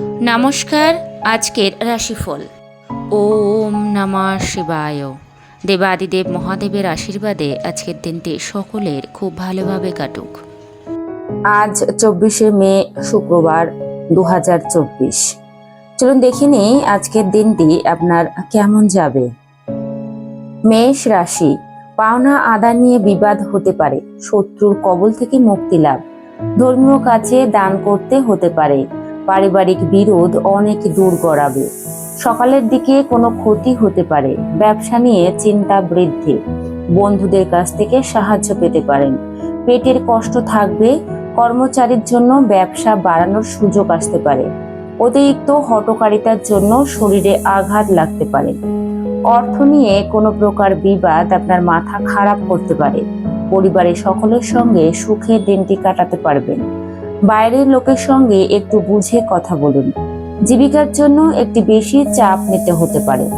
নমস্কার, আজকের রাশিফল। ওম নমঃ শিবায়। দেবাদিদেব মহাদেবের আশীর্বাদে আজকের দিনটি সকলের খুব ভালোভাবে কাটুক। আজ চব্বিশে মে, শুক্রবার দু হাজার চব্বিশ। চলুন দেখে নিই আজকের দিনটি আপনার কেমন যাবে। মেষ রাশি, পাওনা আদা নিয়ে বিবাদ হতে পারে। শত্রুর কবল থেকে মুক্তি লাভ। ধর্মীয় কাজে দান করতে হতে পারে। পারিবারিক বিরোধ অনেক দূর গড়াবে। সকালের দিকে কোনো ক্ষতি হতে পারে, ব্যবসা নিয়ে চিন্তা বৃদ্ধি। বন্ধুদের কাছ থেকে সাহায্য পেতে পারেন। পেটের কষ্ট থাকবে, কর্মচারীর জন্য ব্যবসা বাড়ানোর সুযোগ আসতে পারে। অতিরিক্ত হটকারিতার জন্য শরীরে আঘাত লাগতে পারে। অর্থ নিয়ে কোনো প্রকার বিবাদ আপনার মাথা খারাপ করতে পারে। পরিবারের সকলের সঙ্গে সুখের দিনটি কাটাতে পারবেন। বাইরের লোকের সঙ্গে একটু বুঝে কথা বলুন। জীবিকার জন্য একটি বেশি চাপ নিতে হতে পারে।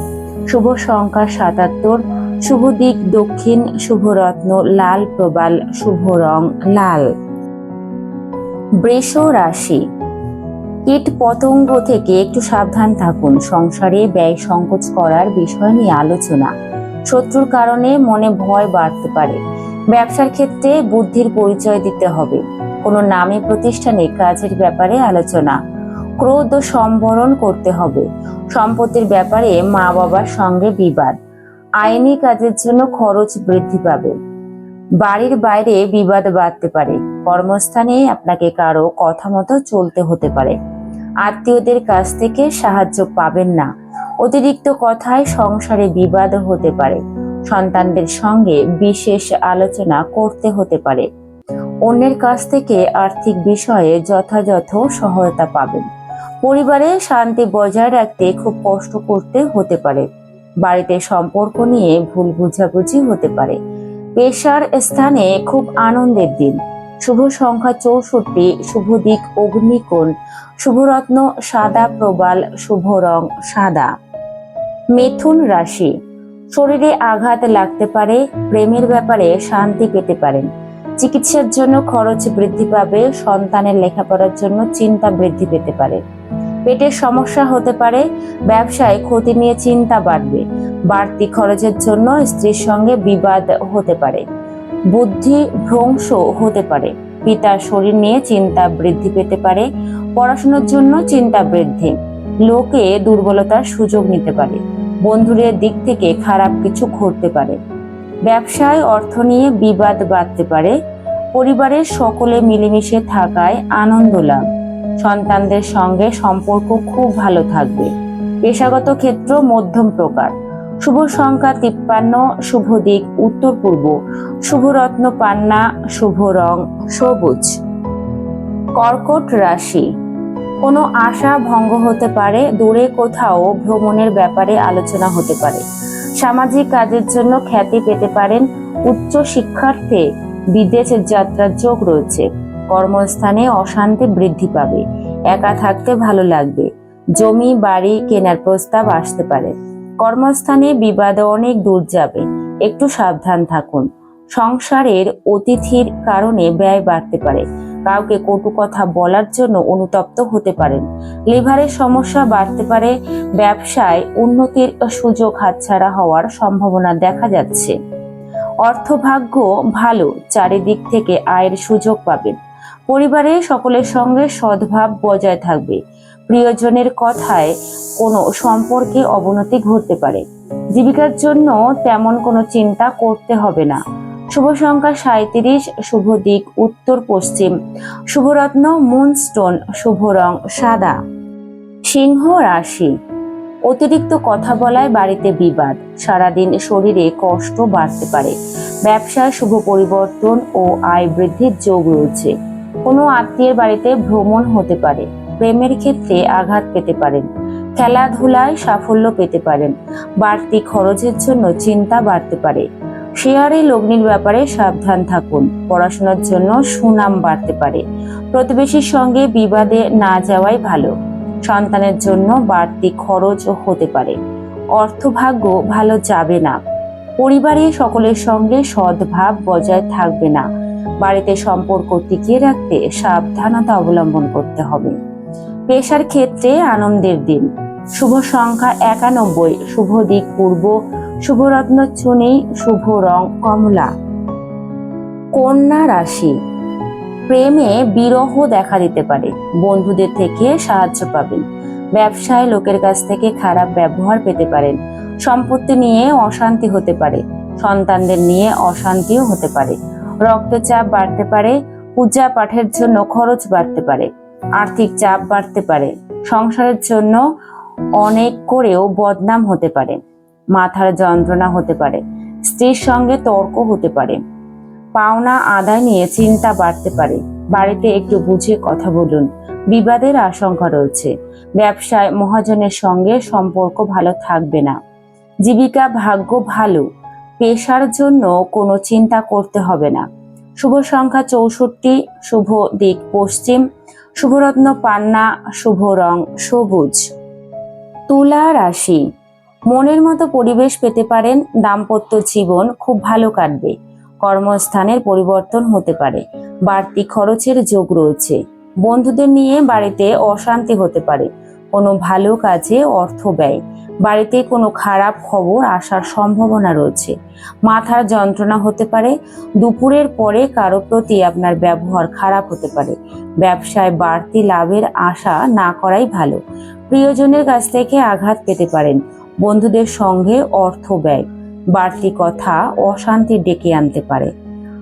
শুভ সংখ্যা সাতাত্তর, শুভ দিক দক্ষিণ, শুভ রত্ন লাল, প্রবাল, শুভ রং লাল। বৃষ রাশি। কীট পতঙ্গ থেকে একটু সাবধান থাকুন। সংসারে ব্যয় সংকোচ করার বিষয় নিয়ে আলোচনা। শত্রুর কারণে মনে ভয় বাড়তে পারে। ব্যবসার ক্ষেত্রে বুদ্ধির পরিচয় দিতে হবে। কোনো নামে প্রতিষ্ঠানে কাজের ব্যাপারে আলোচনা। ক্রোধ ও সম্বরণ করতে হবে। সম্পত্তির ব্যাপারে মা বাবার সঙ্গে বিবাদ। আইনি কাজের জন্য খরচ বৃদ্ধি পাবে। বাড়ির বাইরে বিবাদ বাড়তে পারে। কর্মস্থানে আপনাকে কারও কথা মতো চলতে হতে পারে। আত্মীয়দের কাছ থেকে সাহায্য পাবেন না। অতিরিক্ত কথায় সংসারে বিবাদ হতে পারে। সন্তানদের সঙ্গে বিশেষ আলোচনা করতে হতে পারে। অন্যের কাছ থেকে আর্থিক বিষয়ে যথাযথ সহায়তা পাবেন। পরিবারে শান্তি বজায় রাখতে খুব কষ্ট করতে হতে পারে। বাড়িতে সম্পর্ক নিয়ে ভুল বুঝাবুঝি হতে পারে। পেশার স্থানে খুব আনন্দের দিন। শুভ সংখ্যা চৌষট্টি, শুভ দিক অগ্নিকোণ, শুভরত্ন সাদা প্রবাল, শুভ রং সাদা। মিথুন রাশি। শরীরে আঘাত লাগতে পারে, প্রেমের ব্যাপারে শান্তি পেতে পারেন। চিকিৎসার জন্য খরচ বৃদ্ধি পাবে, সন্তানের লেখাপড়ার জন্য চিন্তা বৃদ্ধি পেতে পারে। পেটের সমস্যা হতে পারে, ব্যবসায় ক্ষতি নিয়ে চিন্তা বাড়বে, বাড়তি খরচের জন্য স্ত্রীর সঙ্গে বিবাদ হতে পারে, বুদ্ধি ভ্রংশ হতে পারে, পিতার শরীর নিয়ে চিন্তা বৃদ্ধি পেতে পারে, পড়াশোনার জন্য চিন্তা বৃদ্ধি, লোকে দুর্বলতার সুযোগ নিতে পারে, বন্ধুদের দিক থেকে খারাপ কিছু ঘটতে পারে, ব্যবসায় অর্থ নিয়ে বিবাদ বাড়তে পারে পরিবারের সকলে মিলেমিশে থাকায় আনন্দ লাভ। সন্তানদের সঙ্গে সম্পর্ক খুব ভালো থাকবে। পেশাগত ক্ষেত্র মধ্যম প্রকার। শুভ সংখ্যা তিপ্পান্ন, শুভ দিক উত্তর পূর্ব। শুভ রত্ন পান্না, শুভ রং সবুজ। কর্কট রাশি। কোনো আশা ভঙ্গ হতে পারে, দূরে কোথাও ভ্রমণের ব্যাপারে আলোচনা হতে পারে। সামাজিক কাজের জন্য খ্যাতি পেতে পারেন উচ্চ শিক্ষার্থে। বিদেশের যাত্রার যোগ রয়েছে। কর্মস্থানে অশান্তি বৃদ্ধি পাবে। একা থাকতে ভালো লাগবে। জমি, বাড়ি কেনার প্রস্তাব আসতে পারে। কর্মস্থানে বিবাদ অনেক দূর যাবে। একটু সাবধান থাকুন। সংসারের অতিথির কারণে ব্যয় বাড়তে পারে। কাউকে কটু কথা বলার জন্য অনুতপ্ত হতে পারেন। লিভারের সমস্যা বাড়তে পারে। ব্যবসায় উন্নতির সুযোগ হাতছাড়া হওয়ার সম্ভাবনা দেখা যাচ্ছে। অর্থভাগ্য ভালো, চারিদিক থেকে আয়ের সুযোগ পাবেন। পরিবারে সকলের সঙ্গে সদ্ভাব বজায় থাকবে। প্রিয়জনের কথায় কোনো সম্পর্কে অবনতি ঘটতে পারে। জীবিকার জন্য তেমন কোনো চিন্তা করতে হবে না। শুভ সংখ্যা সাঁত্রিশ শুভ দিক উত্তর পশ্চিম। শুভরত্ন মুনস্টোন শুভ রং সাদা। সিংহ রাশি। অতিরিক্ত কথা বলায় বাড়িতে বিবাদ। সারাদিন শরীরে কষ্ট বাড়তে পারে। ব্যবসায় শুভ পরিবর্তন ও আয় বৃদ্ধির যোগ রয়েছে। কোনো আত্মীয়ের বাড়িতে ভ্রমণ হতে পারে। প্রেমের ক্ষেত্রে আঘাত পেতে পারেন। খেলাধুলায় সাফল্য পেতে পারেন। বাড়তি খরচের জন্য চিন্তা বাড়তে পারে। শেয়ারে লগ্নির ব্যাপারে সাবধান থাকুন। পড়াশোনার জন্য সুনাম বাড়তে পারে। প্রতিবেশীর সঙ্গে বিবাদে না যাওয়াই ভালো। সন্তানের জন্য বাড়তি খরচ হতে পারে। অর্থভাগ্য ভালো যাবে না। পরিবারে সকলের সঙ্গে সদ্ভাব বজায় থাকবে না। বাড়িতে সম্পর্ক টিকিয়ে রাখতে সাবধানতা অবলম্বন করতে হবে। পেশার ক্ষেত্রে আনন্দের দিন। শুভ সংখ্যা একানব্বই, শুভ দিক পূর্ব, শুভরত্ন চুনি, শুভ রং কমলা। কন্যা রাশি। প্রেমে বিরহ দেখা দিতে পারে। বন্ধুদের থেকে সাহায্য পাবেন। ব্যবসায় লোকের কাছ থেকে খারাপ ব্যবহার পেতে পারেন। সম্পত্তি নিয়ে অশান্তি হতে পারে। সন্তানদের নিয়ে অশান্তিও হতে পারে। রক্তচাপ বাড়তে পারে। পূজা পাঠের জন্য খরচ বাড়তে পারে। আর্থিক চাপ বাড়তে পারে। সংসারের জন্য অনেক করেও বদনাম হতে পারে। মাথার যন্ত্রণা হতে পারে। স্ত্রীর সঙ্গে তর্ক হতে পারে। পাওনা আদায় নিয়ে চিন্তা বাড়তে পারে। বাড়িতে একটু বুঝে কথা বলুন। বিবাদের আশঙ্কা রয়েছে। ব্যবসায় মহাজনের সঙ্গে সম্পর্ক ভালো থাকবে না। জীবিকা ভাগ্য ভালো। পেশার জন্য কোনো চিন্তা করতে হবে না। শুভ সংখ্যা চৌষট্টি, শুভ দিক পশ্চিম। শুভরত্ন পান্না, শুভ রং সবুজ। তুলা রাশি। মনের মতো পরিবেশ পেতে পারেন। দাম্পত্য জীবন খুব ভালো কাটবে। কর্মস্থানের পরিবর্তন হতে পারে। বাড়তি খরচের যোগ রয়েছে। বন্ধুদের নিয়ে বাড়িতে অশান্তি হতে পারে। কোনো ভালো কাজে অর্থ ব্যয়। বাড়িতে কোনো খারাপ খবর আসার সম্ভাবনা রয়েছে। মাথার যন্ত্রণা হতে পারে। দুপুরের পরে কারও প্রতি আপনার ব্যবহার খারাপ হতে পারে। ব্যবসায় বাড়তি লাভের আশা না করাই ভালো। প্রিয়জনের কাছ থেকে আঘাত পেতে পারেন। বন্ধুদের সঙ্গে অর্থ ব্যয়। বাড়তি কথা অশান্তি ডেকে আনতে পারে।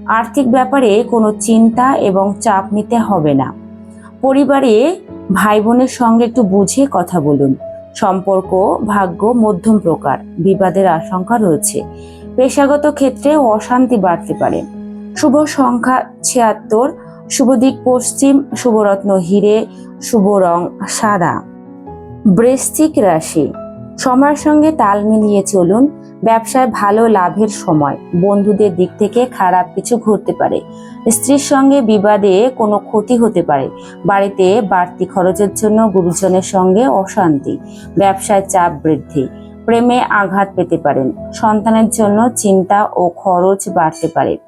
আর্থিক ব্যাপারে কোনো চিন্তা এবং চাপ নিতে হবে না। পরিবারে ভাই বোনের সঙ্গে একটু বুঝে কথা বলুন। সম্পর্ক, ভাগ্য মধ্যম প্রকার, বিবাদের আশঙ্কা রয়েছে। পেশাগত ক্ষেত্রে অশান্তি বাড়তে পারে। শুভ সংখ্যা ছিয়াত্তর, শুভ দিক পশ্চিম, শুভরত্ন হিরে, শুভ রং সাদা। বৃশ্চিক রাশি, সময়ের সঙ্গে তাল মিলিয়ে চলুন। ব্যবসায় ভালো লাভের সময়। বন্ধুদের দিক থেকে খারাপ কিছু ঘটতে পারে। স্ত্রীর সঙ্গে বিবাদে কোনো ক্ষতি হতে পারে। বাড়িতে বাড়তি খরচের জন্য গুরুজনের সঙ্গে অশান্তি। ব্যবসায় চাপ বৃদ্ধি। প্রেমে আঘাত পেতে পারেন। সন্তানের জন্য চিন্তা ও খরচ বাড়তে পারে।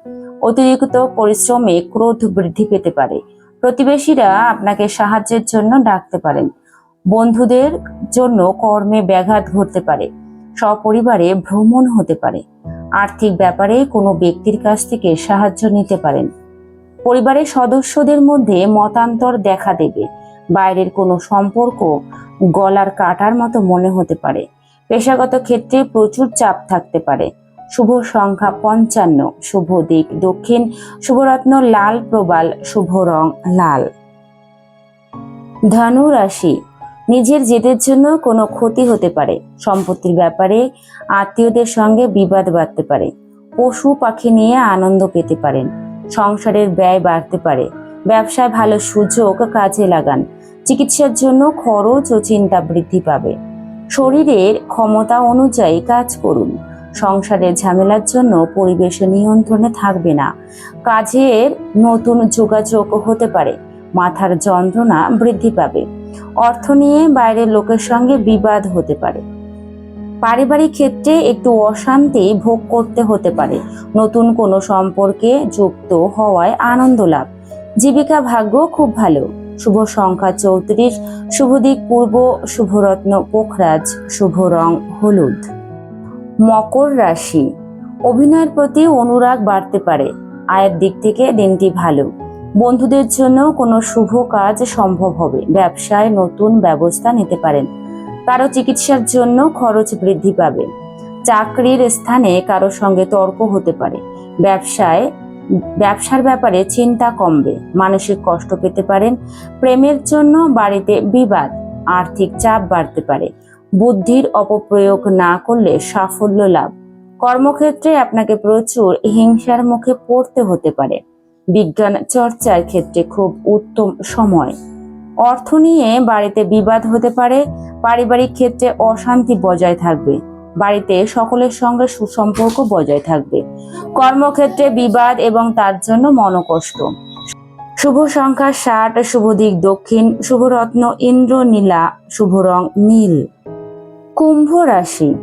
অতিরিক্ত পরিশ্রমে ক্রোধ বৃদ্ধি পেতে পারে। প্রতিবেশীরা আপনাকে সাহায্যের জন্য ডাকতে পারেন। বন্ধুদের জন্য কর্মে ব্যাঘাত ঘটতে পারে। সপরিবারে ভ্রমণ হতে পারে। আর্থিক ব্যাপারে কোনো ব্যক্তির কাছ থেকে সাহায্য নিতে পারেন। পরিবারের সদস্যদের মধ্যে মতান্তর দেখা দেবে। বাইরের কোনো সম্পর্ক গলার কাটার মতো মনে হতে পারে। পেশাগত ক্ষেত্রে প্রচুর চাপ থাকতে পারে। শুভ সংখ্যা পঞ্চান্ন, শুভ দিক দক্ষিণ, শুভরত্ন লাল প্রবাল, শুভ রং লাল। ধনু রাশি নিজের জেদের জন্য কোনো ক্ষতি হতে পারে। সম্পত্তির ব্যাপারে আত্মীয়দের সঙ্গে বিবাদ বাড়তে পারে। পশু পাখি নিয়ে আনন্দ পেতে পারেন। সংসারের ব্যয় বাড়তে পারে। ব্যবসায় ভালো সুযোগ কাজে লাগান। চিকিৎসার জন্য খরচ ও চিন্তা বৃদ্ধি পাবে। শরীরের ক্ষমতা অনুযায়ী কাজ করুন। সংসারের ঝামেলার জন্য পরিবেশ নিয়ন্ত্রণে থাকবে না। কাজের নতুন যোগাযোগ হতে পারে। মাথার যন্ত্রণা বৃদ্ধি পাবে। অর্থ নিয়ে বাইরের লোকের সঙ্গে বিবাদ হতে পারে। পারিবারিক ক্ষেত্রে একটু অশান্তি ভোগ করতে হতে পারে। নতুন কোনো সম্পর্কে যুক্ত হওয়ায় আনন্দ লাভ। জীবিকা ভাগ্য খুব ভালো। শুভ সংখ্যা চৌত্রিশ, শুভ দিক পূর্ব, শুভরত্ন পোখরাজ, শুভ রং হলুদ। মকর রাশি। অভিনয়ের প্রতি অনুরাগ বাড়তে পারে। আয়ের দিক থেকে দিনটি ভালো। বন্ধুদের জন্য কোনো শুভ কাজ সম্ভব হবে। ব্যবসায় নতুন ব্যবস্থা নিতে পারেন। কারও চিকিৎসার জন্য খরচ বৃদ্ধি পাবে। চাকরির স্থানে কারও সঙ্গে তর্ক হতে পারে। ব্যবসায়, ব্যবসার ব্যাপারে চিন্তা কমবে। মানসিক কষ্ট পেতে পারেন। প্রেমের জন্য বাড়িতে বিবাদ, আর্থিক চাপ বাড়তে পারে। বুদ্ধির অপপ্রয়োগ না করলে সাফল্য লাভ। কর্মক্ষেত্রে আপনাকে প্রচুর হিংসার মুখে পড়তে হতে পারে। বিজ্ঞান চর্চার ক্ষেত্রে খুব উত্তম সময়। অর্থ নিয়ে বাড়িতে বিবাদ হতে পারে, পারিবারিক ক্ষেত্রে অশান্তি বজায় থাকবে, বাড়িতে সকলের সঙ্গে সুসম্পর্ক বজায় থাকবে। কর্মক্ষেত্রে বিবাদ এবং তার জন্য মনোকষ্ট। শুভ সংখ্যা ষাট, শুভ দিক দক্ষিণ শুভরত্ন ইন্দ্র নীলা, শুভ রং নীল। কুম্ভ রাশি।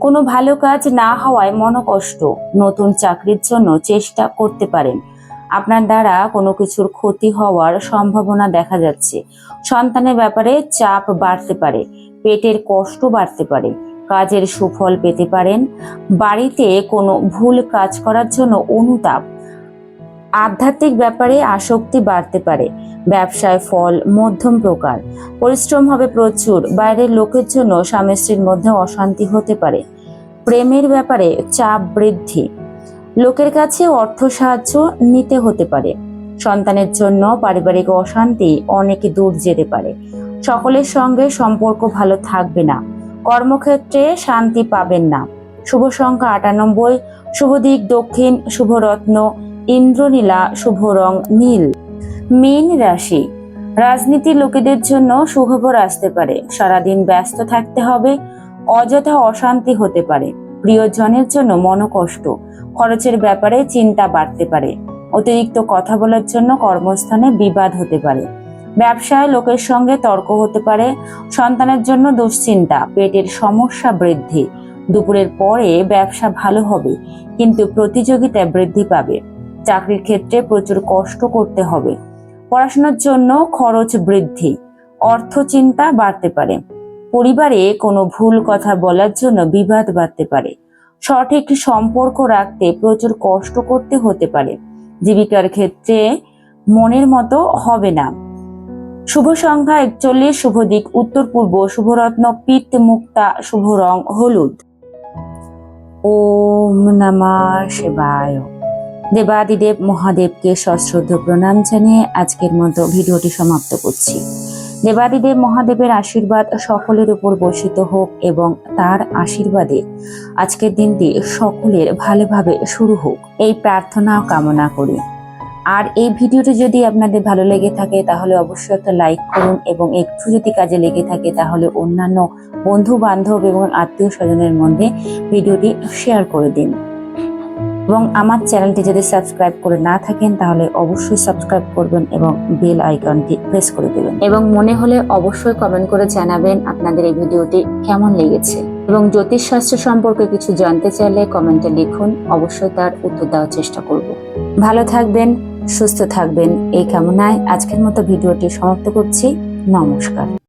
কোনো ভালো কাজ না হওয়ায় মনোকষ্ট, নতুন চাকরির জন্য চেষ্টা করতে পারেন। আপনার দ্বারা কোনো কিছুর ক্ষতি হওয়ার সম্ভাবনা দেখা যাচ্ছে। সন্তানের ব্যাপারে চাপ বাড়তে পারে, পেটের কষ্ট বাড়তে পারে, কাজের সুফল পেতে পারেন, বাড়িতে কোনো ভুল কাজ করার জন্য অনুতাপ, আধ্যাত্মিক ব্যাপারে আসক্তি বাড়তে পারে, ব্যবসায় ফল, মধ্যম প্রকার, পরিশ্রম হবে প্রচুর, বাইরের লোকের জন্য স্বামী স্ত্রীর মধ্যে অশান্তি হতে পারে, প্রেমের ব্যাপারে চাপ বৃদ্ধি লোকের কাছে অর্থ সাহায্য নিতে হতে পারে। সন্তানের জন্য পারিবারিক অশান্তি অনেক দূর যেতে পারে। সকলের সঙ্গে সম্পর্ক ভালো থাকবে না। কর্মক্ষেত্রে শান্তি পাবেন না। শুভ সংখ্যা আটানব্বই, শুভ দিক দক্ষিণ, শুভ রত্ন, ইন্দ্রনীলা, শুভ রং নীল। মীন রাশি, রাজনীতির লোকেদের জন্য সুখবর আসতে পারে। সারাদিন ব্যস্ত থাকতে হবে, অযথা অশান্তি হতে পারে। প্রিয়জনের জন্য মনোকষ্ট। খরচের ব্যাপারে চিন্তা বাড়তে পারে। অতিরিক্ত কথা বলার জন্য কর্মস্থানে বিবাদ হতে পারে। ব্যবসায় লোকের সঙ্গে তর্ক হতে পারে। সন্তানের জন্য দুশ্চিন্তা, পেটের সমস্যা বৃদ্ধি। দুপুরের পরে ব্যবসা ভালো হবে, কিন্তু প্রতিযোগিতা বৃদ্ধি পাবে। চাকরির ক্ষেত্রে প্রচুর কষ্ট করতে হবে। পড়াশোনার জন্য খরচ বৃদ্ধি। অর্থ চিন্তা বাড়তে পারে। পরিবারে কোনো ভুল কথা বলার জন্য বিবাদ বাড়তে পারে। সঠিক সম্পর্ক রাখতে প্রচুর কষ্ট করতে হতে পারে। জীবিকার ক্ষেত্রে মনের মতো হবে না। শুভ সংখ্যা একচল্লিশ, শুভ দিক উত্তর পূর্ব, শুভরত্ন পিত্ত মুক্তা, শুভ রং হলুদ। ওম নমঃ শিবায়। দেবাদিদেব মহাদেবকে সশ্রদ্ধ প্রণাম জানিয়ে আজকের মতো ভিডিওটি সমাপ্ত করছি। দেবাদিদেব মহাদেবের আশীর্বাদ সকলের উপর বর্ষিত হোক এবং তার আশীর্বাদে আজকের দিনটি সকলের ভালোভাবে শুরু হোক। এই প্রার্থনা কামনা করি। আর এই ভিডিওটি যদি আপনাদের ভালো লেগে থাকে, তাহলে অবশ্যই একটা লাইক করুন এবং একটু যদি কাজে লেগে থাকে, তাহলে অন্যান্য বন্ধু বান্ধব এবং আত্মীয় স্বজনের মধ্যে ভিডিওটি শেয়ার করে দিন। এবং আমার চ্যানেলটি যদি সাবস্ক্রাইব করে না থাকেন তাহলে অবশ্যই সাবস্ক্রাইব করবেন এবং বেল আইকনটি প্রেস করে দেবেন। এবং মনে হলে অবশ্যই কমেন্ট করে জানাবেন আপনাদের এই ভিডিওটি কেমন লেগেছে। এবং জ্যোতিষশাস্ত্র সম্পর্কে কিছু জানতে চাইলে কমেন্টে লিখুন অবশ্যই তার উত্তর দেওয়ার চেষ্টা করব। ভালো থাকবেন সুস্থ থাকবেন এই কামনায় আজকের মতো ভিডিওটি সমাপ্ত করছি। নমস্কার।